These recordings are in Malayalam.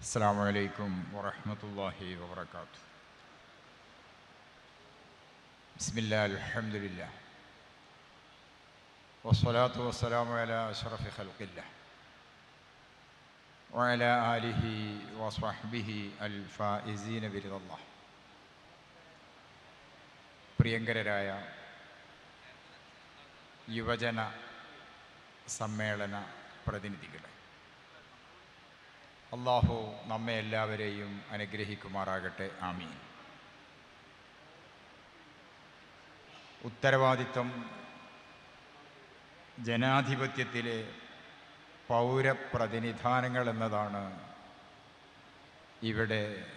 السلام عليكم ورحمة الله وبركاته بسم الله الحمد لله والصلاة والسلام على أشرف خلق الله وعلى آله وصحبه الفائزين برضا الله പ്രിയങ്കരരായ യുവജന സമ്മേളന പ്രതിനിധികളെ അള്ളാഹു നമ്മെ എല്ലാവരെയും അനുഗ്രഹിക്കുമാറാകട്ടെ. ആമീൻ. ഉത്തരവാദിത്വം ജനാധിപത്യത്തിലെ പൗരപ്രതിനിധാനങ്ങൾ എന്നതാണ് ഇവിടെ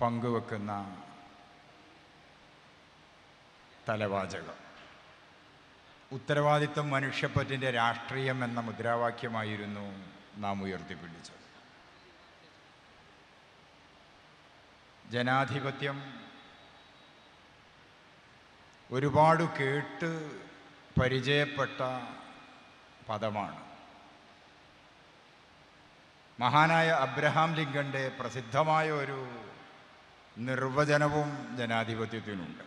പങ്കുവെക്കുന്ന തലവാചകം. ഉത്തരവാദിത്വം മനുഷ്യപ്പറ്റിന്റെ രാഷ്ട്രീയം എന്ന മുദ്രാവാക്യമായിരുന്നു നാം ഉയർത്തിപ്പിടിച്ചത് ജനാധിപത്യം ഒരുപാട് കേട്ട് പരിചയപ്പെട്ട പദമാണ്. മഹാനായ അബ്രഹാം ലിങ്കന്റെ പ്രസിദ്ധമായ ഒരു നിർവചനവും ജനാധിപത്യത്തിനുണ്ട്.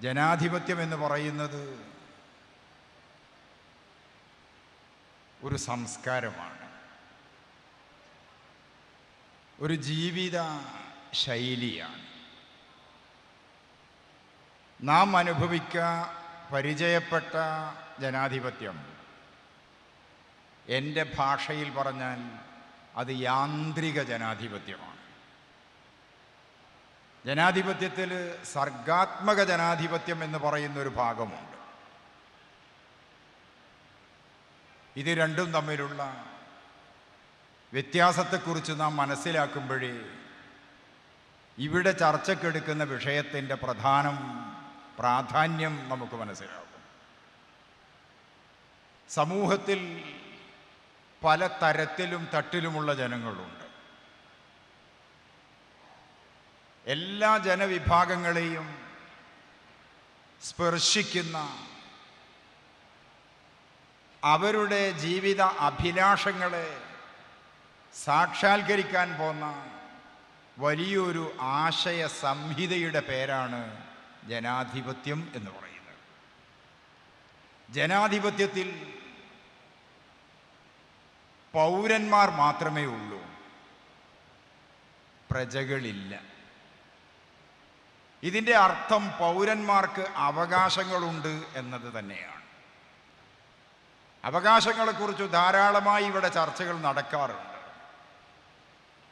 ജനാധിപത്യം എന്ന് പറയുന്നത് ഒരു സംസ്കാരമാണ്. ഒരു ജീവിത ശൈലിയാണ്. നാം അനുഭവിക്ക പരിചയപ്പെട്ട ജനാധിപത്യം. എന്റെ ഭാഷയിൽ പറഞ്ഞാൽ അത് യാന്ത്രിക ജനാധിപത്യമാണ്. ജനാധിപത്യത്തിൽ സർഗാത്മക ജനാധിപത്യം എന്ന് പറയുന്ന ഒരു ഭാഗമുണ്ട്. ഇത് രണ്ടും തമ്മിലുള്ള വ്യത്യാസത്തെക്കുറിച്ച് നാം മനസ്സിലാക്കുമ്പോഴേ ഇവിടെ ചർച്ചക്കെടുക്കുന്ന വിഷയത്തിന്റെ പ്രധാനം പ്രാധാന്യം നമുക്ക് മനസ്സിലാകും. സമൂഹത്തിൽ പല തരത്തിലും തട്ടിലുമുള്ള ജനങ്ങളുണ്ട്. എല്ലാ ജനവിഭാഗങ്ങളെയും സ്പർശിക്കുന്ന അവരുടെ ജീവിത അഭിലാഷങ്ങളെ സാക്ഷാത്കരിക്കാൻ പോന്ന വലിയൊരു ആശയ സംഹിതയുടെ പേരാണ് ജനാധിപത്യം എന്ന് പറയുന്നത്. ജനാധിപത്യത്തിൽ പൗരന്മാർ മാത്രമേ ഉള്ളൂ. പ്രജകളില്ല. ഇതിന്റെ അർത്ഥം പൗരന്മാർക്ക് അവകാശങ്ങളുണ്ട് എന്നത് തന്നെയാണ്. അവകാശങ്ങളെക്കുറിച്ച് ധാരാളമായി ഇവിടെ ചർച്ചകൾ നടക്കാറുണ്ട്.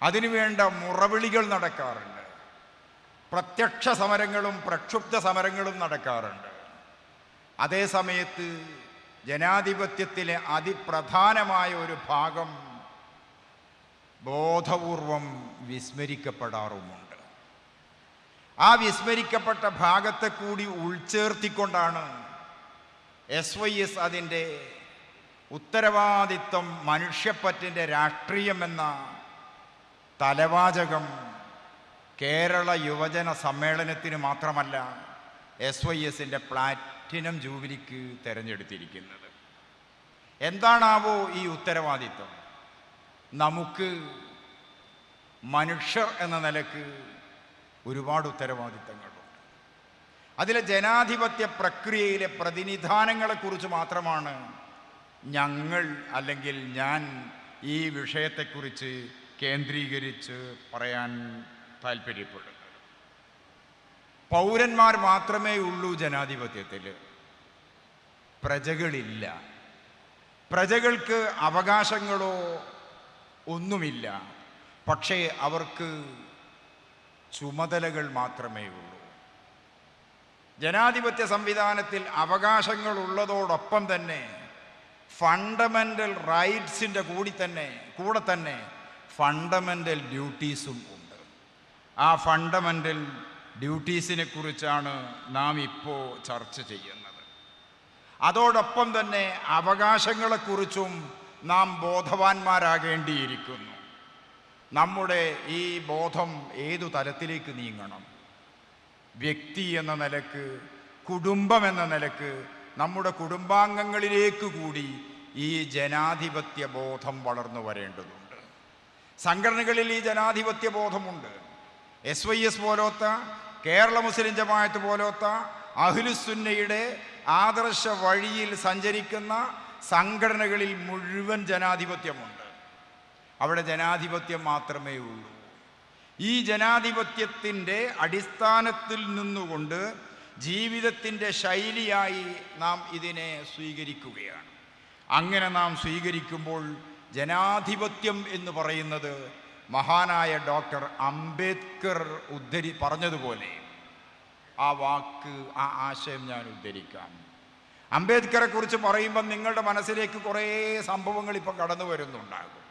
അതിനുവേണ്ട മുറവിളികൾ നടക്കാറുണ്ട്. പ്രത്യക്ഷ സമരങ്ങളും പ്രക്ഷുബ്ധ സമരങ്ങളും നടക്കാറുണ്ട്. അതേ സമയത്ത് ജനാധിപത്യത്തിലെ അതിപ്രധാനമായ ഒരു ഭാഗം ബോധപൂർവം വിസ്മരിക്കപ്പെടാറുമുണ്ട്. ആ വിസ്മരിക്കപ്പെട്ട ഭാഗത്തെ കൂടി ഉൾച്ചേർത്തിക്കൊണ്ടാണ് എസ് വൈ എസ് അതിന്റെ ഉത്തരവാദിത്വം മനുഷ്യപ്പറ്റിന്റെ രാഷ്ട്രീയം എന്ന തലവാചകം കേരള യുവജന സമ്മേളനത്തിന് മാത്രമല്ല എസ് വൈ എസിന്റെ പ്ലാറ്റിനം ജൂബിലിക്ക് തിരഞ്ഞെടുത്തിരിക്കുന്നത്. എന്താണാവോ ഈ ഉത്തരവാദിത്വം? നമുക്ക് മനുഷ്യർ എന്ന നിലയ്ക്ക് ഒരുപാട് ഉത്തരവാദിത്തങ്ങളുണ്ട്. അതിലെ ജനാധിപത്യ പ്രക്രിയയിലെ പ്രതിനിധാനങ്ങളെക്കുറിച്ച് മാത്രമാണ് ഞങ്ങൾ അല്ലെങ്കിൽ ഞാൻ ഈ വിഷയത്തെക്കുറിച്ച് കേന്ദ്രീകരിച്ച് പറയാൻ താല്പര്യപ്പെടുന്നത് പൗരന്മാർ മാത്രമേ ഉള്ളൂ ജനാധിപത്യത്തിൽ പ്രജകളില്ല. പ്രജകൾക്ക് അവകാശങ്ങളോ ഒന്നുമില്ല. പക്ഷേ അവർക്ക് ചുമതലകൾ മാത്രമേ ഉള്ളൂ. ജനാധിപത്യ സംവിധാനത്തിൽ അവകാശങ്ങളുള്ളതോടൊപ്പം തന്നെ ഫണ്ടമെന്റൽ റൈറ്റ്സിന്റെ കൂടി തന്നെ കൂടെ തന്നെ ഫണ്ടമെന്റൽ ഡ്യൂട്ടീസും ഉണ്ട്. ആ ഫണ്ടമെന്റൽ ഡ്യൂട്ടീസിനെ കുറിച്ചാണ് നാം ഇപ്പോൾ ചർച്ച ചെയ്യുന്നത്. അതോടൊപ്പം തന്നെ അവകാശങ്ങളെക്കുറിച്ചും നാം ബോധവാന്മാരാകേണ്ടിയിരിക്കുന്നു. നമ്മുടെ ഈ ബോധം ഏതു തലത്തിലേക്ക് നീങ്ങണം? വ്യക്തി എന്ന നിലയ്ക്ക് കുടുംബം എന്ന നിലയ്ക്ക് നമ്മുടെ കുടുംബാംഗങ്ങളിലേക്ക് കൂടി ഈ ജനാധിപത്യ ബോധം വളർന്നു വരേണ്ടതുണ്ട്. സംഘടനകളിൽ ഈ ജനാധിപത്യ ബോധമുണ്ട്. എസ് വൈ എസ് പോലത്തെ കേരള മുസ്ലിം ജമായത്ത് പോലത്തെ അഹ്ലുസുന്നയുടെ ആദർശ വഴിയിൽ സഞ്ചരിക്കുന്ന സംഘടനകളിൽ മുഴുവൻ ജനാധിപത്യമുണ്ട്. അവിടെ ജനാധിപത്യം മാത്രമേ ഉള്ളൂ. ഈ ജനാധിപത്യത്തിന്റെ അടിസ്ഥാനത്തിൽ നിന്നുകൊണ്ട് ജീവിതത്തിന്റെ ശൈലിയായി നാം ഇതിനെ സ്വീകരിക്കുകയാണ്. അങ്ങനെ നാം സ്വീകരിക്കുമ്പോൾ ജനാധിപത്യം എന്ന് പറയുന്നത് മഹാനായ ഡോക്ടർ അംബേദ്കർ ഉദ്ധരി പറഞ്ഞതുപോലെ ആ വാക്ക് ആ ആശയം ഞാൻ ഉദ്ധരിക്കാം. അംബേദ്കറെ കുറിച്ച് പറയുമ്പോൾ നിങ്ങളുടെ മനസ്സിലേക്ക് കുറേ സംഭവങ്ങൾ ഇപ്പം കടന്നു വരുന്നുണ്ടാകും.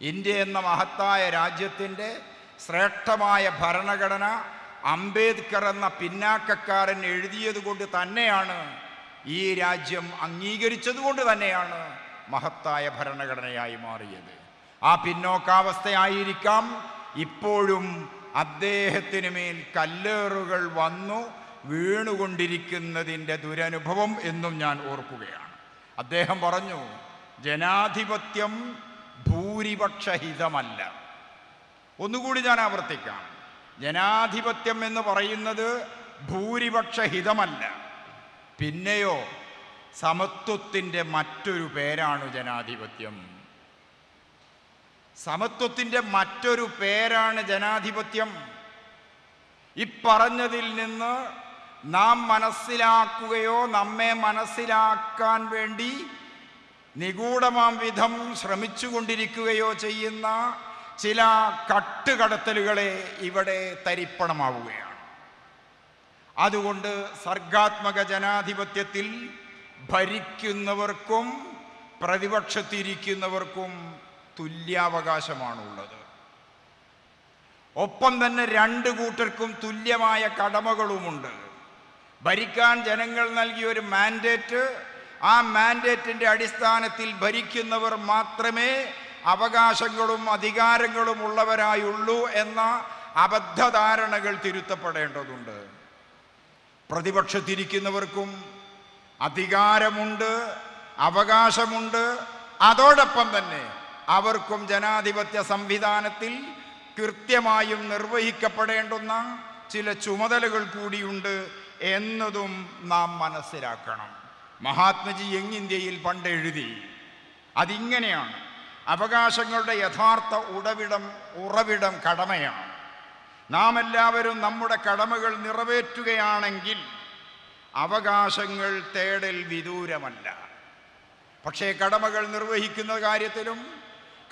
ഇന്ത്യ എന്ന മഹത്തായ രാജ്യത്തിന്റെ ശ്രേഷ്ഠമായ ഭരണഘടന അംബേദ്കർ എന്ന പിന്നാക്കക്കാരൻ എഴുതിയത് കൊണ്ട് തന്നെയാണ് ഈ രാജ്യം അംഗീകരിച്ചത് കൊണ്ട് തന്നെയാണ് മഹത്തായ ഭരണഘടനയായി മാറിയത്. ആ പിന്നോക്കാവസ്ഥയായിരിക്കാം. ഇപ്പോഴും അദ്ദേഹത്തിന് മേൽ കല്ലേറുകൾ വന്നു വീണുകൊണ്ടിരിക്കുന്നതിന്റെ ദുരനുഭവം എന്നും ഞാൻ ഓർക്കുകയാണ്. അദ്ദേഹം പറഞ്ഞു ജനാധിപത്യം ഭൂരിപക്ഷഹിതമല്ല ഒന്നുകൂടി ഞാൻ ആവർത്തിക്കാം. ജനാധിപത്യം എന്ന് പറയുന്നത് ഭൂരിപക്ഷ ഹിതമല്ല. പിന്നെയോ സമത്വത്തിന്റെ മറ്റൊരു പേരാണ് ജനാധിപത്യം. സമത്വത്തിന്റെ മറ്റൊരു പേരാണ് ജനാധിപത്യം. ഇപ്പറഞ്ഞതിൽ നിന്ന് നാം മനസ്സിലാക്കുകയോ നമ്മെ മനസ്സിലാക്കാൻ വേണ്ടി നിഗൂഢമാം വിധം ശ്രമിച്ചുകൊണ്ടിരിക്കുകയോ ചെയ്യുന്ന ചില കട്ടുകടത്തലുകളെ ഇവിടെ തരിപ്പണമാവുകയാണ്. അതുകൊണ്ട് സർഗാത്മക ജനാധിപത്യത്തിൽ ഭരിക്കുന്നവർക്കും പ്രതിപക്ഷത്തിരിക്കുന്നവർക്കും തുല്യാവകാശമാണുള്ളത്. ഒപ്പം തന്നെ രണ്ട് കൂട്ടർക്കും തുല്യമായ കടമകളുമുണ്ട്. ഭരിക്കാൻ ജനങ്ങൾ നൽകിയ ഒരു മാൻഡേറ്റ് ആ മാൻഡേറ്റിന്റെ അടിസ്ഥാനത്തിൽ ഭരിക്കുന്നവർ മാത്രമേ അവകാശങ്ങളും അധികാരങ്ങളും ഉള്ളവരായുള്ളൂ എന്ന അബദ്ധധാരണകൾ തിരുത്തപ്പെടേണ്ടതുണ്ട്. പ്രതിപക്ഷത്തിരിക്കുന്നവർക്കും അധികാരമുണ്ട് അവകാശമുണ്ട്. അതോടൊപ്പം തന്നെ അവർക്കും ജനാധിപത്യ സംവിധാനത്തിൽ കൃത്യമായും നിർവഹിക്കപ്പെടേണ്ടുന്ന ചില ചുമതലകൾ കൂടിയുണ്ട് എന്നതും നാം മനസ്സിലാക്കണം. മഹാത്മജി യങ് ഇന്ത്യയിൽ പണ്ട് എഴുതി അതിങ്ങനെയാണ്. അവകാശങ്ങളുടെ യഥാർത്ഥ ഉടവിടം ഉറവിടം കടമയാണ്. നാം എല്ലാവരും നമ്മുടെ കടമകൾ നിറവേറ്റുകയാണെങ്കിൽ അവകാശങ്ങൾ തേടൽ വിദൂരമല്ല. പക്ഷേ കടമകൾ നിർവഹിക്കുന്ന കാര്യത്തിലും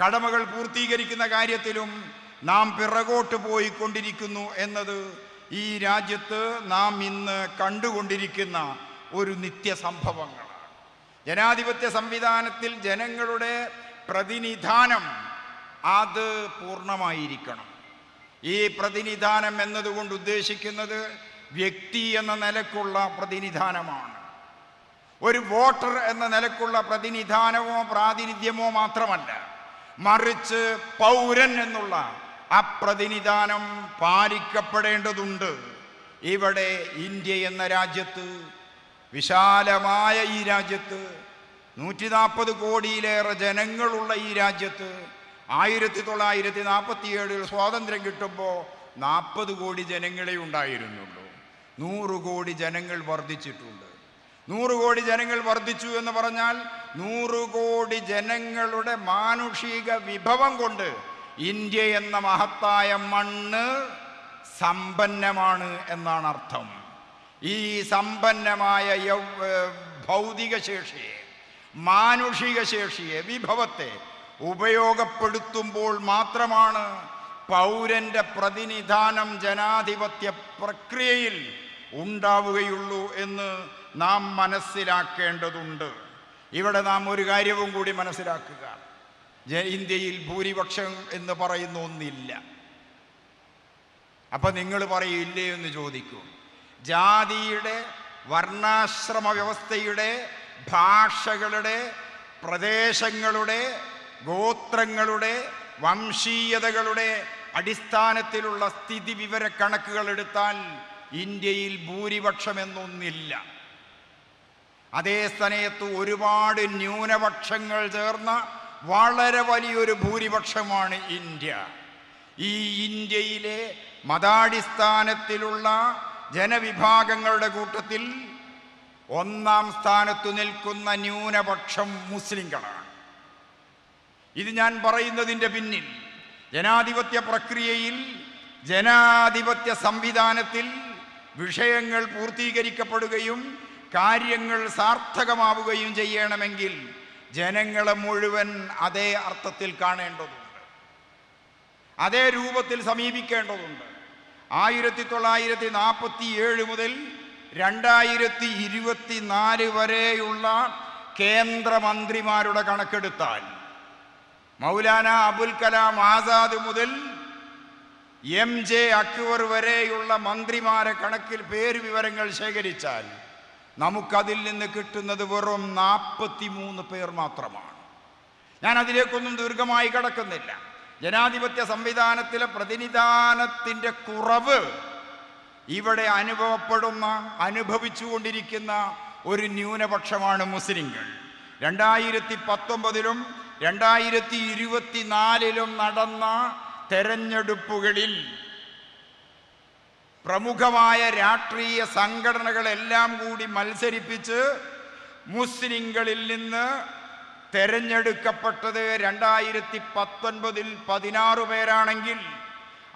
കടമകൾ പൂർത്തീകരിക്കുന്ന കാര്യത്തിലും നാം പിറകോട്ട് പോയിക്കൊണ്ടിരിക്കുന്നു എന്നത് ഈ രാജ്യത്ത് നാം ഇന്ന് കണ്ടുകൊണ്ടിരിക്കുന്ന ഒരു നിത്യസംഭവങ്ങളാണ്. ജനാധിപത്യ സംവിധാനത്തിൽ ജനങ്ങളുടെ പ്രതിനിധാനം അത് പൂർണമായിരിക്കണം. ഈ പ്രതിനിധാനം എന്നതുകൊണ്ട് ഉദ്ദേശിക്കുന്നത് വ്യക്തി എന്ന നിലക്കുള്ള പ്രതിനിധാനമാണ്. ഒരു വോട്ടർ എന്ന നിലക്കുള്ള പ്രതിനിധാനമോ പ്രാതിനിധ്യമോ മാത്രമല്ല മറിച്ച് പൗരൻ എന്നുള്ള ആ പ്രതിനിധാനം പാലിക്കപ്പെടേണ്ടതുണ്ട്. ഇവിടെ ഇന്ത്യ എന്ന രാജ്യത്ത് വിശാലമായ ഈ രാജ്യത്ത് നൂറ്റി നാൽപ്പത് കോടിയിലേറെ ജനങ്ങളുള്ള ഈ രാജ്യത്ത് ആയിരത്തി തൊള്ളായിരത്തി നാൽപ്പത്തി ഏഴിൽ സ്വാതന്ത്ര്യം കിട്ടുമ്പോൾ നാൽപ്പത് കോടി ജനങ്ങളെ ഉണ്ടായിരുന്നുള്ളൂ. നൂറ് കോടി ജനങ്ങൾ വർദ്ധിച്ചിട്ടുണ്ട്. നൂറ് കോടി ജനങ്ങൾ വർദ്ധിച്ചു എന്ന് പറഞ്ഞാൽ നൂറ് കോടി ജനങ്ങളുടെ മാനുഷിക വിഭവം കൊണ്ട് ഇന്ത്യ എന്ന മഹത്തായ മണ്ണ് സമ്പന്നമാണ് എന്നാണ് അർത്ഥം ഈ സമ്പന്നമായ ഭൗതിക ശേഷിയെ മാനുഷിക ശേഷിയെ വിഭവത്തെ ഉപയോഗപ്പെടുത്തുമ്പോൾ മാത്രമാണ് പൗരന്റെ പ്രതിനിധാനം ജനാധിപത്യ പ്രക്രിയയിൽ ഉണ്ടാവുകയുള്ളൂ എന്ന് നാം മനസ്സിലാക്കേണ്ടതുണ്ട്. ഇവിടെ നാം ഒരു കാര്യവും കൂടി മനസ്സിലാക്കുക. ഇന്ത്യയിൽ ഭൂരിപക്ഷം എന്ന് പറയുന്ന ഒന്നില്ല. അപ്പൊ നിങ്ങൾ പറയില്ലേ എന്ന് ചോദിക്കും. ജാതിയുടെ വർണാശ്രമ വ്യവസ്ഥയുടെ ഭാഷകളുടെ പ്രദേശങ്ങളുടെ ഗോത്രങ്ങളുടെ വംശീയതകളുടെ അടിസ്ഥാനത്തിലുള്ള സ്ഥിതി വിവര കണക്കുകൾ എടുത്താൽ ഇന്ത്യയിൽ ഭൂരിപക്ഷം എന്നൊന്നില്ല അതേ സമയത്ത് ഒരുപാട് ന്യൂനപക്ഷങ്ങൾ ചേർന്ന വളരെ വലിയൊരു ഭൂരിപക്ഷമാണ് ഇന്ത്യ. ഈ ഇന്ത്യയിലെ മതാടിസ്ഥാനത്തിലുള്ള ജനവിഭാഗങ്ങളുടെ കൂട്ടത്തിൽ ഒന്നാം സ്ഥാനത്തു നിൽക്കുന്ന ന്യൂനപക്ഷം മുസ്ലിങ്ങളാണ്. ഇത് ഞാൻ പറയുന്നതിന്റെ പിന്നിൽ ജനാധിപത്യ പ്രക്രിയയിൽ ജനാധിപത്യ സംവിധാനത്തിൽ വിഷയങ്ങൾ പൂർത്തീകരിക്കപ്പെടുകയും കാര്യങ്ങൾ സാർത്ഥകമാവുകയും ചെയ്യണമെങ്കിൽ ജനങ്ങളെ മുഴുവൻ അതേ അർത്ഥത്തിൽ കാണേണ്ടതുണ്ട്. അതേ രൂപത്തിൽ സമീപിക്കേണ്ടതുണ്ട്. ആയിരത്തി തൊള്ളായിരത്തി നാൽപ്പത്തി ഏഴ് മുതൽ രണ്ടായിരത്തി ഇരുപത്തി നാല് വരെയുള്ള കേന്ദ്രമന്ത്രിമാരുടെ കണക്കെടുത്താൽ മൗലാന അബുൽ കലാം ആസാദ് മുതൽ എം ജെ അക്ബർ വരെയുള്ള മന്ത്രിമാരെ കണക്കിൽ പേര് വിവരങ്ങൾ ശേഖരിച്ചാൽ നമുക്കതിൽ നിന്ന് കിട്ടുന്നത് വെറും നാൽപ്പത്തി മൂന്ന് പേർ മാത്രമാണ്. ഞാൻ അതിലേക്കൊന്നും ദീർഘമായി കടക്കുന്നില്ല. ജനാധിപത്യ സംവിധാനത്തിലെ പ്രതിനിധാനത്തിന്റെ കുറവ് ഇവിടെ അനുഭവപ്പെടുന്ന അനുഭവിച്ചുകൊണ്ടിരിക്കുന്ന ഒരു ന്യൂനപക്ഷമാണ് മുസ്ലിങ്ങൾ രണ്ടായിരത്തി പത്തൊമ്പതിലും രണ്ടായിരത്തി ഇരുപത്തിനാലിലും നടന്ന തെരഞ്ഞെടുപ്പുകളിൽ പ്രമുഖമായ രാഷ്ട്രീയ സംഘടനകളെല്ലാം കൂടി മത്സരിപ്പിച്ച് മുസ്ലിങ്ങളിൽ നിന്ന് തെരഞ്ഞെടുക്കപ്പെട്ടത് രണ്ടായിരത്തി പത്തൊൻപതിൽ പതിനാറ് പേരാണെങ്കിൽ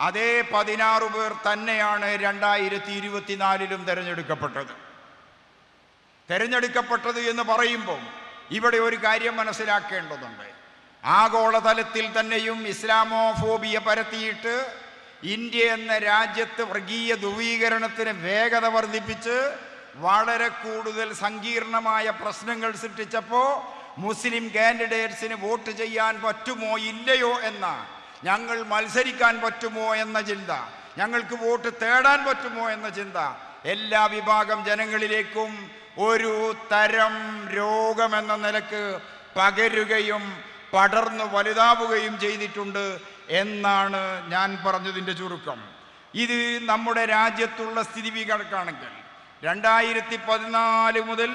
അതേ പതിനാറ് പേർ തന്നെയാണ് രണ്ടായിരത്തി ഇരുപത്തിനാലിലും തിരഞ്ഞെടുക്കപ്പെട്ടത്. തിരഞ്ഞെടുക്കപ്പെട്ടത് എന്ന് പറയുമ്പോൾ ഇവിടെ ഒരു കാര്യം മനസ്സിലാക്കേണ്ടതുണ്ട്. ആഗോളതലത്തിൽ തന്നെയും ഇസ്ലാമോഫോബിയ പരത്തിയിട്ട് ഇന്ത്യ എന്ന രാജ്യത്ത് വർഗീയ ധ്രുവീകരണത്തിന് വേഗത വർദ്ധിപ്പിച്ച് വളരെ കൂടുതൽ സങ്കീർണമായ പ്രശ്നങ്ങൾ സൃഷ്ടിച്ചപ്പോൾ മുസ്ലിം കാൻഡിഡേറ്റ്സിന് വോട്ട് ചെയ്യാൻ പറ്റുമോ ഇല്ലയോ എന്ന ഞങ്ങൾ മത്സരിക്കാൻ പറ്റുമോ എന്ന ചിന്ത. ഞങ്ങൾക്ക് വോട്ട് തേടാൻ പറ്റുമോ എന്ന ചിന്ത. എല്ലാ വിഭാഗം ജനങ്ങളിലേക്കും ഒരു തരം രോഗമെന്ന നിലയ്ക്ക് പകരുകയും പടർന്നു വലുതാവുകയും ചെയ്തിട്ടുണ്ട് എന്നാണ് ഞാൻ പറഞ്ഞതിന്റെ ചുരുക്കം. ഇത് നമ്മുടെ രാജ്യത്തുള്ള സ്ഥിതി കണക്കാണെങ്കിൽ രണ്ടായിരത്തി പതിനാല് മുതൽ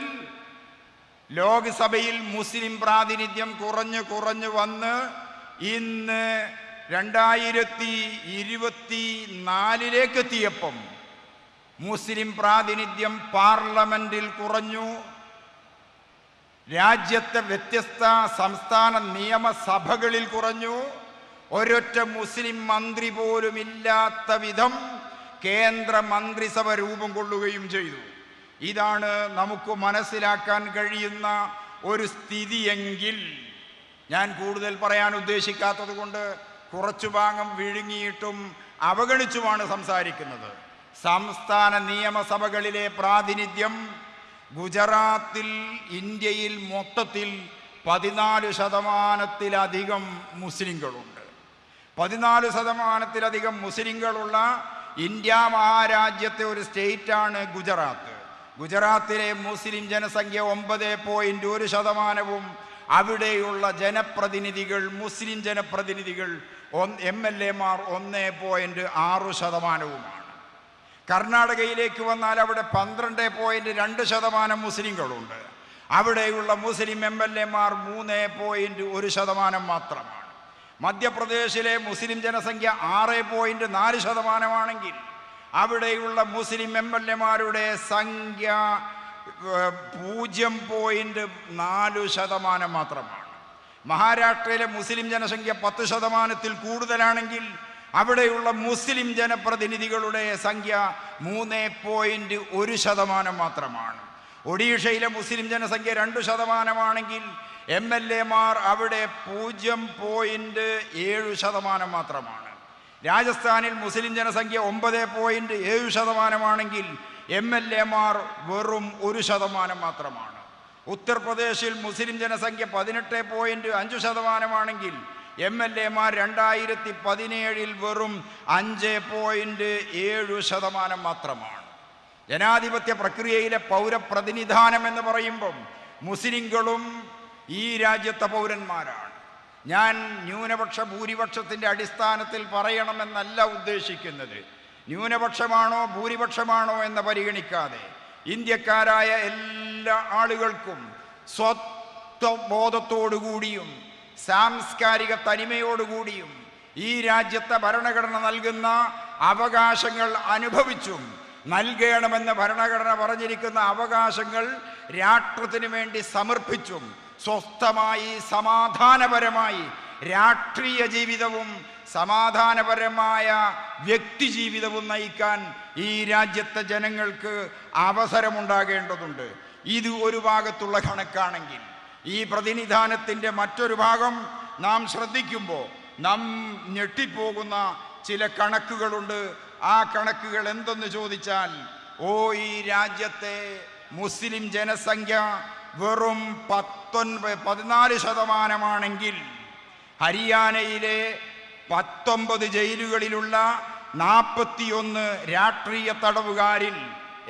ലോക്സഭയിൽ മുസ്ലിം പ്രാതിനിധ്യം കുറഞ്ഞു കുറഞ്ഞു വന്ന് ഇന്ന് രണ്ടായിരത്തി ഇരുപത്തി നാലിലേക്ക് എത്തിയപ്പം മുസ്ലിം പ്രാതിനിധ്യം പാർലമെന്റിൽ കുറഞ്ഞു. രാജ്യത്തെ വ്യത്യസ്ത സംസ്ഥാന നിയമസഭകളിൽ കുറഞ്ഞു. ഒരൊറ്റ മുസ്ലിം മന്ത്രി പോലും ഇല്ലാത്ത വിധം കേന്ദ്ര മന്ത്രിസഭ രൂപം കൊള്ളുകയും ചെയ്തു. ഇതാണ് നമുക്ക് മനസ്സിലാക്കാൻ കഴിയുന്ന ഒരു സ്ഥിതിയെങ്കിൽ ഞാൻ കൂടുതൽ പറയാൻ ഉദ്ദേശിക്കാത്തത് കൊണ്ട് കുറച്ചു ഭാഗം വിഴുങ്ങിയിട്ടും അവഗണിച്ചുമാണ് സംസാരിക്കുന്നത്. സംസ്ഥാന നിയമസഭകളിലെ പ്രാതിനിധ്യം ഗുജറാത്തിൽ ഇന്ത്യയിൽ മൊത്തത്തിൽ പതിനാല് ശതമാനത്തിലധികം മുസ്ലിങ്ങളുണ്ട്. പതിനാല് ശതമാനത്തിലധികം മുസ്ലിങ്ങളുള്ള ഇന്ത്യ മഹാരാജ്യത്തെ ഒരു സ്റ്റേറ്റാണ് ഗുജറാത്ത്. ഗുജറാത്തിലെ മുസ്ലിം ജനസംഖ്യ ഒമ്പത് പോയിന്റ് ഒരു ശതമാനവും അവിടെയുള്ള ജനപ്രതിനിധികൾ മുസ്ലിം ജനപ്രതിനിധികൾ എം എൽ എമാർ ഒന്ന് പോയിന്റ് ആറ് ശതമാനവുമാണ്. കർണാടകയിലേക്ക് വന്നാൽ അവിടെ പന്ത്രണ്ട് പോയിന്റ് രണ്ട് ശതമാനം മുസ്ലിങ്ങളുണ്ട്. അവിടെയുള്ള മുസ്ലിം എം എൽ എമാർ മൂന്ന് പോയിന്റ് ഒരു ശതമാനം മാത്രമാണ്. മധ്യപ്രദേശിലെ മുസ്ലിം ജനസംഖ്യ ആറ് പോയിന്റ് നാല് ശതമാനമാണെങ്കിൽ അവിടെയുള്ള മുസ്ലിം എം എൽ എമാരുടെ സംഖ്യ പൂജ്യം പോയിന്റ് നാല് ശതമാനം മാത്രമാണ്. മഹാരാഷ്ട്രയിലെ മുസ്ലിം ജനസംഖ്യ പത്ത് ശതമാനത്തിൽ കൂടുതലാണെങ്കിൽ അവിടെയുള്ള മുസ്ലിം ജനപ്രതിനിധികളുടെ സംഖ്യ മൂന്ന് പോയിന്റ് ഒരു ശതമാനം മാത്രമാണ്. ഒഡീഷയിലെ മുസ്ലിം ജനസംഖ്യ രണ്ട് ശതമാനമാണെങ്കിൽ എം എൽ എമാർ അവിടെ പൂജ്യം പോയിന്റ് ഏഴ് ശതമാനം മാത്രമാണ്. രാജസ്ഥാനിൽ മുസ്ലിം ജനസംഖ്യ ഒമ്പത് പോയിന്റ് ഏഴ് ശതമാനമാണെങ്കിൽ എം എൽ എമാർ വെറും ഒരു ശതമാനം മാത്രമാണ്. ഉത്തർപ്രദേശിൽ മുസ്ലിം ജനസംഖ്യ പതിനെട്ട് പോയിന്റ് അഞ്ച് ശതമാനമാണെങ്കിൽ എം എൽ എമാർ രണ്ടായിരത്തി പതിനേഴിൽ വെറും അഞ്ച് പോയിന്റ് ഏഴ് ശതമാനം മാത്രമാണ്. ജനാധിപത്യ പ്രക്രിയയിലെ പൗരപ്രതിനിധാനം എന്ന് പറയുമ്പം മുസ്ലിങ്ങളും ഈ രാജ്യത്തെ പൗരന്മാരാണ്. ഞാൻ ന്യൂനപക്ഷ ഭൂരിപക്ഷത്തിന്റെ അടിസ്ഥാനത്തിൽ പറയണമെന്നല്ല ഉദ്ദേശിക്കുന്നത്. ന്യൂനപക്ഷമാണോ ഭൂരിപക്ഷമാണോ എന്ന് പരിഗണിക്കാതെ ഇന്ത്യക്കാരായ എല്ലാ ആളുകൾക്കും സ്വത്വബോധത്തോടുകൂടിയും സാംസ്കാരിക തനിമയോടുകൂടിയും ഈ രാജ്യത്തെ ഭരണഘടന നൽകുന്ന അവകാശങ്ങൾ അനുഭവിച്ചും നൽകണമെന്ന് ഭരണഘടന പറഞ്ഞിരിക്കുന്ന അവകാശങ്ങൾ രാഷ്ട്രത്തിന് വേണ്ടി സമർപ്പിച്ചും സ്വസ്ഥമായി സമാധാനപരമായി രാഷ്ട്രീയ ജീവിതവും സമാധാനപരമായ വ്യക്തി ജീവിതവും നയിക്കാൻ ഈ രാജ്യത്തെ ജനങ്ങൾക്ക് അവസരമുണ്ടാകേണ്ടതുണ്ട്. ഇത് ഒരു ഭാഗത്തുള്ള കണക്കാണെങ്കിൽ ഈ പ്രതിനിധാനത്തിന്റെ മറ്റൊരു ഭാഗം നാം ശ്രദ്ധിക്കുമ്പോൾ നാം ഞെട്ടിപ്പോകുന്ന ചില കണക്കുകളുണ്ട്. ആ കണക്കുകൾ എന്തെന്ന് ചോദിച്ചാൽ ഓ ഈ രാജ്യത്തെ മുസ്ലിം ജനസംഖ്യ വെറും പത്തൊൻപത് പതിനാല് ശതമാനമാണെങ്കിൽ ഹരിയാനയിലെ പത്തൊമ്പത് ജയിലുകളിലുള്ള നാൽപ്പത്തിയൊന്ന് രാഷ്ട്രീയ തടവുകാരിൽ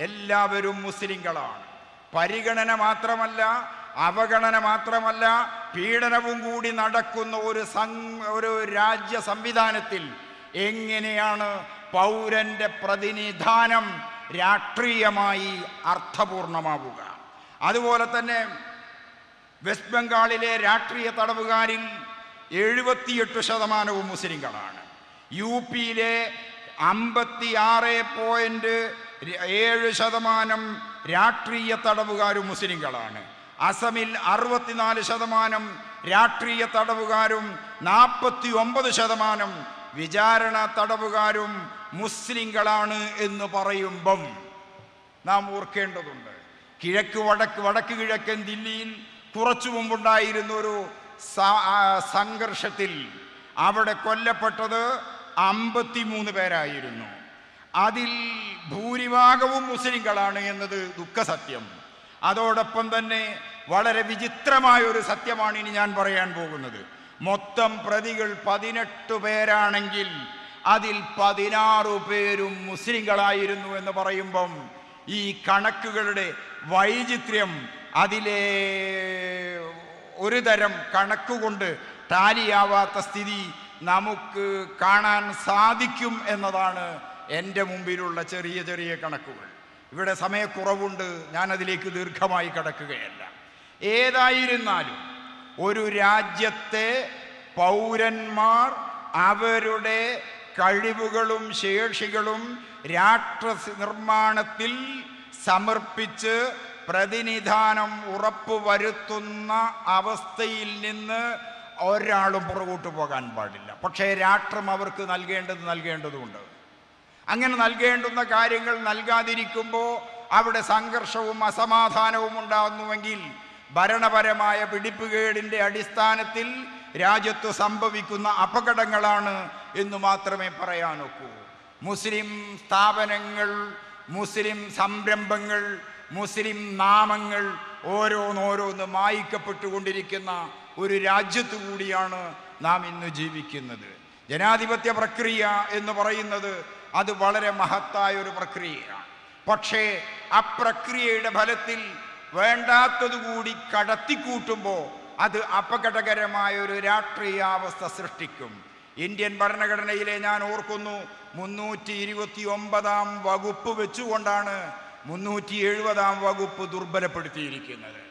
എല്ലാവരും മുസ്ലിങ്ങളാണ്. പരിഗണന മാത്രമല്ല അവഗണന മാത്രമല്ല പീഡനവും കൂടി നടക്കുന്ന ഒരു ഒരു രാജ്യ സംവിധാനത്തിൽ എങ്ങനെയാണ് പൗരന്റെ പ്രതിനിധാനം രാഷ്ട്രീയമായി അർത്ഥപൂർണമാവുക? അതുപോലെ തന്നെ വെസ്റ്റ് ബംഗാളിലെ രാഷ്ട്രീയ തടവുകാരിൽ എഴുപത്തിയെട്ട് ശതമാനവും മുസ്ലിങ്ങളാണ്. യു പിയിലെ അമ്പത്തി ആറ് പോയിന്റ് ഏഴ് ശതമാനം രാഷ്ട്രീയ തടവുകാരും മുസ്ലിങ്ങളാണ്. അസമിൽ അറുപത്തിനാല് ശതമാനം രാഷ്ട്രീയ തടവുകാരും നാൽപ്പത്തി ഒമ്പത് ശതമാനം വിചാരണ തടവുകാരും മുസ്ലിങ്ങളാണ് എന്ന് പറയുമ്പം നാം ഓർക്കേണ്ടതുണ്ട്. കിഴക്ക് വടക്ക് വടക്ക് കിഴക്കൻ ദില്ലിയിൽ കുറച്ചു മുമ്പുണ്ടായിരുന്ന ഒരു സ- ആ, സംഘർഷത്തിൽ അവിടെ കൊല്ലപ്പെട്ടത് അമ്പത്തിമൂന്ന് പേരായിരുന്നു. അതിൽ ഭൂരിഭാഗവും മുസ്ലിങ്ങളാണ് എന്നത് ദുഃഖസത്യം. അതോടൊപ്പം തന്നെ വളരെ വിചിത്രമായ ഒരു സത്യമാണ് ഇനി ഞാൻ പറയാൻ പോകുന്നത്. മൊത്തം പ്രതികൾ പതിനെട്ട് പേരാണെങ്കിൽ അതിൽ പതിനാറ് പേരും മുസ്ലിങ്ങളായിരുന്നു എന്ന് പറയുമ്പം ഈ കണക്കുകളുടെ വൈചിത്ര്യം അതിലെ ഒരു തരം കണക്കുകൊണ്ട് ടാലിയാവാത്ത സ്ഥിതി നമുക്ക് കാണാൻ സാധിക്കും എന്നതാണ് എന്റെ മുമ്പിലുള്ള ചെറിയ ചെറിയ കണക്കുകൾ. ഇവിടെ സമയക്കുറവുണ്ട് ഞാനതിലേക്ക് ദീർഘമായി കടക്കുകയല്ല. ഏതായിരുന്നാലും ഒരു രാജ്യത്തെ പൗരന്മാർ അവരുടെ കഴിവുകളും ശേഷികളും രാഷ്ട്ര നിർമ്മാണത്തിൽ സമർപ്പിച്ച് പ്രതിനിധാനം ഉറപ്പുവരുത്തുന്ന അവസ്ഥയിൽ നിന്ന് ഒരാളും പുറകോട്ട് പോകാൻ പാടില്ല. പക്ഷേ രാഷ്ട്രം അവർക്ക് നൽകേണ്ടത് നൽകേണ്ടതുണ്ട്. അങ്ങനെ നൽകേണ്ടുന്ന കാര്യങ്ങൾ നൽകാതിരിക്കുമ്പോൾ അവിടെ സംഘർഷവും അസമാധാനവും ഉണ്ടാകുന്നുവെങ്കിൽ ഭരണപരമായ പിടിപ്പുകേടിന്റെ അടിസ്ഥാനത്തിൽ രാജ്യത്ത് സംഭവിക്കുന്ന അപകടങ്ങളാണ് എന്ന് മാത്രമേ പറയാനൊക്കൂ. മുസ്ലിം സ്ഥാപനങ്ങൾ മുസ്ലിം സംരംഭങ്ങൾ മുസ്ലിം നാമങ്ങൾ ഓരോന്നോരോന്ന് മായിക്കപ്പെട്ടുകൊണ്ടിരിക്കുന്ന ഒരു രാജ്യത്തു കൂടിയാണ് നാം ഇന്ന് ജീവിക്കുന്നത്. ജനാധിപത്യ പ്രക്രിയ എന്ന് പറയുന്നത് അത് വളരെ മഹത്തായ ഒരു പ്രക്രിയയാണ്. പക്ഷേ ആ പ്രക്രിയയുടെ ഫലത്തിൽ വേണ്ടാത്തതുകൂടി കടത്തിക്കൂട്ടുമ്പോൾ അത് അപകടകരമായ ഒരു രാഷ്ട്രീയാവസ്ഥ സൃഷ്ടിക്കും. ഇന്ത്യൻ ഭരണഘടനയിലെ ഞാൻ ഓർക്കുന്നു മുന്നൂറ്റി ഇരുപത്തി ഒമ്പതാം വകുപ്പ് വെച്ചുകൊണ്ടാണ് മുന്നൂറ്റി എഴുപതാം വകുപ്പ് ദുർബലപ്പെടുത്തിയിരിക്കുന്നത്.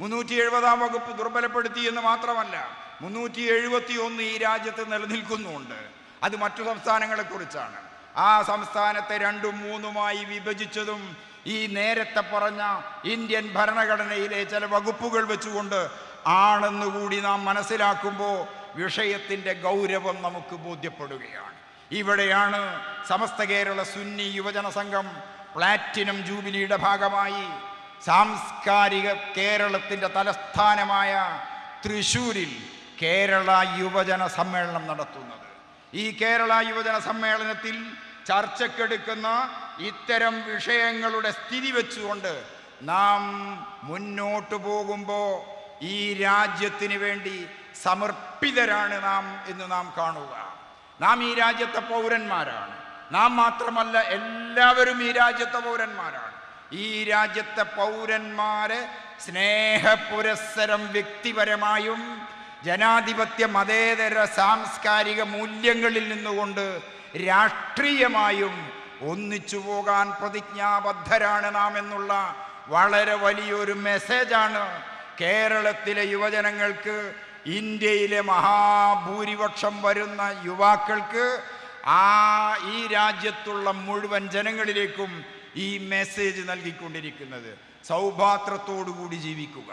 മുന്നൂറ്റി എഴുപതാം വകുപ്പ് ദുർബലപ്പെടുത്തി എന്ന് മാത്രമല്ല മുന്നൂറ്റി എഴുപത്തി ഒന്ന് ഈ രാജ്യത്ത് നിലനിൽക്കുന്നുണ്ട്. അത് മറ്റു സംസ്ഥാനങ്ങളെ കുറിച്ചാണ് ആ സംസ്ഥാനത്തെ രണ്ടും മൂന്നുമായി വിഭജിച്ചതും ഈ നേരത്തെ പറഞ്ഞ ഇന്ത്യൻ ഭരണഘടനയിലെ ചില വകുപ്പുകൾ വെച്ചുകൊണ്ട് ആണെന്ന് കൂടി നാം മനസ്സിലാക്കുമ്പോൾ വിഷയത്തിന്റെ ഗൗരവം നമുക്ക് ബോധ്യപ്പെടുകയാണ്. ഇവിടെയാണ് സമസ്ത കേരള സുന്നി യുവജന സംഘം പ്ലാറ്റിനം ജൂബിലിയുടെ ഭാഗമായി സാംസ്കാരിക കേരളത്തിന്റെ തലസ്ഥാനമായ തൃശൂരിൽ കേരള യുവജന സമ്മേളനം നടത്തുന്നത്. ഈ കേരള യുവജന സമ്മേളനത്തിൽ ചർച്ചക്കെടുക്കുന്ന ഇത്തരം വിഷയങ്ങളുടെ സ്ഥിതി വെച്ചുകൊണ്ട് നാം മുന്നോട്ടു പോകുമ്പോൾ ഈ രാജ്യത്തിന് വേണ്ടി സമർപ്പിതരാണ് നാം എന്ന് നാം കാണുക. നാം ഈ രാജ്യത്തെ പൗരന്മാരാണ്. നാം മാത്രമല്ല എല്ലാവരും ഈ രാജ്യത്തെ പൗരന്മാരാണ്. ഈ രാജ്യത്തെ പൗരന്മാരെ സ്നേഹപുരസ്സരം വ്യക്തിപരമായും ജനാധിപത്യ മതേതര സാംസ്കാരിക മൂല്യങ്ങളിൽ നിന്നുകൊണ്ട് രാഷ്ട്രീയമായും ഒന്നിച്ചു പോകാൻ പ്രതിജ്ഞാബദ്ധരാണ് നാം എന്നുള്ള വളരെ വലിയൊരു മെസ്സേജാണ് കേരളത്തിലെ യുവജനങ്ങൾക്ക് ഇന്ത്യയിലെ മഹാഭൂരിപക്ഷം വരുന്ന യുവാക്കൾക്ക് ആ ഈ രാജ്യത്തുള്ള മുഴുവൻ ജനങ്ങളിലേക്കും ഈ മെസ്സേജ് നൽകിക്കൊണ്ടിരിക്കുന്നത്. സൗഭാത്രത്തോടുകൂടി ജീവിക്കുക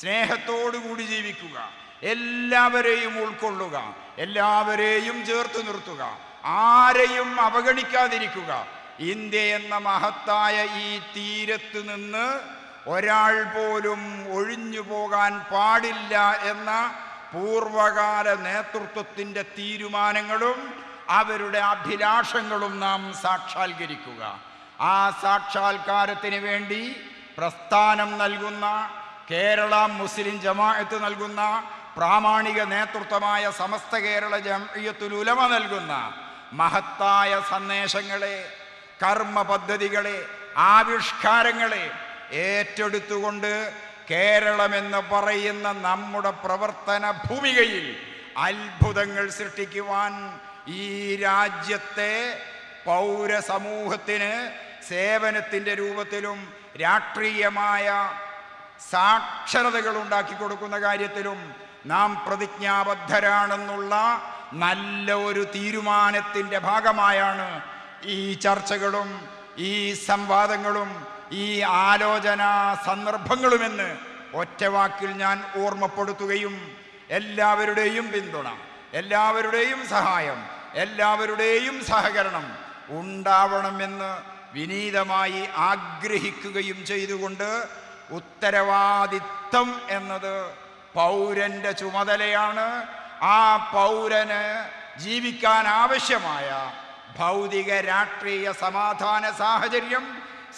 സ്നേഹത്തോടുകൂടി ജീവിക്കുക എല്ലാവരെയും ഉൾക്കൊള്ളുക എല്ലാവരെയും ചേർത്ത് നിർത്തുക ആരെയും അവഗണിക്കാതിരിക്കുക. ഇന്ത്യ എന്ന മഹത്തായ ഈ തീരത്ത് നിന്ന് ഒരാൾ പോലും ഒഴിഞ്ഞു പോകാൻ പാടില്ല എന്ന പൂർവകാല നേതൃത്വത്തിന്റെ തീരുമാനങ്ങളും അവരുടെ അഭിലാഷങ്ങളും നാം സാക്ഷാത്കരിക്കുക. ആ സാക്ഷാത്കാരത്തിന് വേണ്ടി പ്രസ്ഥാനം നൽകുന്ന കേരള മുസ്ലിം ജമാഅത്ത് നൽകുന്ന പ്രാമാണിക നേതൃത്വമായ സമസ്ത കേരള ജംഇയ്യത്തുൽ ഉലമ നൽകുന്ന മഹത്തായ സന്ദേശങ്ങളെ കർമ്മ പദ്ധതികളെ ആവിഷ്കാരങ്ങളെ ഏറ്റെടുത്തുകൊണ്ട് കേരളമെന്ന് പറയുന്ന നമ്മുടെ പ്രവർത്തന ഭൂമികയിൽ അത്ഭുതങ്ങൾ സൃഷ്ടിക്കുവാൻ ഈ രാജ്യത്തെ പൗരസമൂഹത്തിന് സേവനത്തിന്റെ രൂപത്തിലും രാഷ്ട്രീയമായ സാക്ഷരതകൾ ഉണ്ടാക്കി കൊടുക്കുന്ന കാര്യത്തിലും നാം പ്രതിജ്ഞാബദ്ധരാണെന്നുള്ള നല്ല ഒരു തീരുമാനത്തിന്റെ ഭാഗമായാണ് ഈ ചർച്ചകളും ഈ സംവാദങ്ങളും ഈ ആലോചനാ സന്ദർഭങ്ങളുമെന്ന് ഒറ്റവാക്കിൽ ഞാൻ ഓർമ്മപ്പെടുത്തുകയും എല്ലാവരുടെയും പിന്തുണ. എല്ലാവരുടെയും സഹായം എല്ലാവരുടെയും സഹകരണം ഉണ്ടാവണമെന്ന് വിനീതമായി ആഗ്രഹിക്കുകയും ചെയ്തുകൊണ്ട് ഉത്തരവാദിത്തം എന്നത് പൗരന്റെ ചുമതലയാണ്. ആ പൗരന് ജീവിക്കാൻ ആവശ്യമായ ഭൗതിക രാഷ്ട്രീയ സമാധാന സാഹചര്യം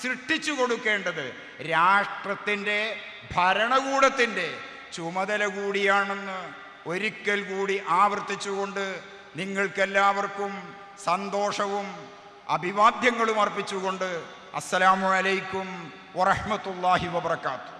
സൃഷ്ടിച്ചു കൊടുക്കേണ്ടത് രാഷ്ട്രത്തിന്റെ ഭരണകൂടത്തിന്റെ ചുമതല കൂടിയാണെന്ന് ഒരിക്കൽ കൂടി ആവർത്തിച്ചുകൊണ്ട് നിങ്ങൾക്കെല്ലാവർക്കും സന്തോഷവും അഭിവാദ്യങ്ങളും അർപ്പിച്ചുകൊണ്ട് അസ്സലാമു അലൈക്കും വറഹ്മത്തുള്ളാഹി വബർക്കാത്തു